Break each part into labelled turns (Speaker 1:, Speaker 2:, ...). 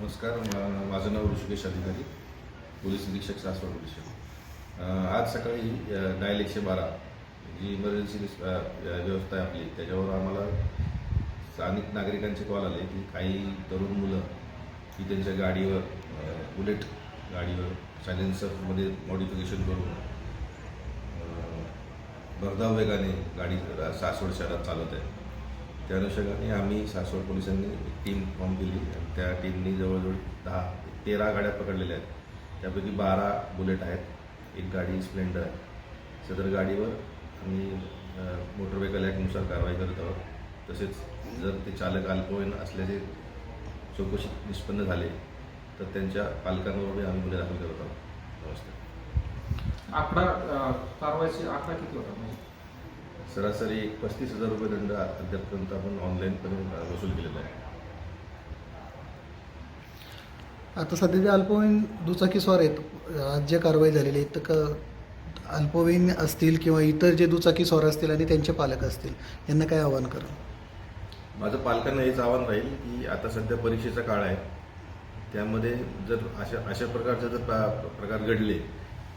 Speaker 1: नमस्कार मा- माझं नाव ऋषिकेश अधिकारी पोलीस निरीक्षक सासवड पोलीस आज सकाळी डायल एकशे बारा जी इमर्जन्सी व्यवस्था आहे आपली त्याच्यावर आम्हाला स्थानिक नागरिकांचे कॉल आले की काही तरुण मुलं की त्यांच्या गाडीवर बुलेट गाडीवर सायलेन्सरमध्ये मॉडिफिकेशन करून भरधाव वेगाने गाडी सासवड शहरात चालत आहे. त्या अनुषंगाने आम्ही सासवड पोलिसांनी एक टीम फॉर्म केली आणि त्या टीमनी जवळजवळ दहा तेरा गाड्या पकडलेल्या आहेत. त्यापैकी बारा बुलेट आहेत. एक गाडी स्प्लेंडर आहे. सदर गाडीवर आम्ही मोटर व्हेकल ॲक्टनुसार कारवाई करत आहोत. तसेच जर ते चालक अल्पवयीन असल्याचे चौकशी निष्पन्न झाले तर त्यांच्या पालकांवरही आम्ही गुन्हे दाखल करत आहोत. नमस्ते.
Speaker 2: आकडा कारवाईची आकडा किती होता? म्हणजे
Speaker 1: सरासरी एक पस्तीस हजार रुपये दंड अद्यापर्यंत आपण ऑनलाईनपणे वसूल केलेला आहे.
Speaker 3: आता सध्या जे अल्पवयीन दुचाकीस्वार आहेत आज जे कारवाई झालेली आहे तर का अल्पवयीन असतील किंवा इतर जे दुचाकीस्वार असतील आणि त्यांचे पालक असतील यांना काय आव्हान करा?
Speaker 1: माझं पालकांना हेच आव्हान राहील की आता सध्या परीक्षेचा काळ आहे. त्यामध्ये जर अशा अशा प्रकारचे जर प्र- प्रकार घडले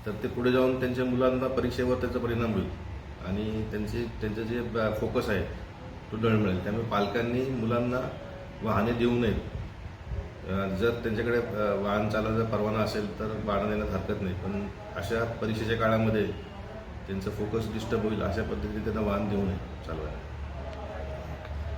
Speaker 1: तर ते पुढे जाऊन त्यांच्या मुलांना परीक्षेवर त्याचा परिणाम होईल. आणि त्यांचे त्यांचं जे फोकस आहे तो डळमळेल त्यामुळे पालकांनी मुलांना वाहने देऊ नयेत. जर त्यांच्याकडे वाहन चालवायचा परवाना असेल तर वाहन देण्यात हरकत नाही. पण अशा परीक्षेच्या काळामध्ये त्यांचं फोकस डिस्टर्ब होईल अशा पद्धतीने त्यांना वाहन देऊ नये. चालवायला.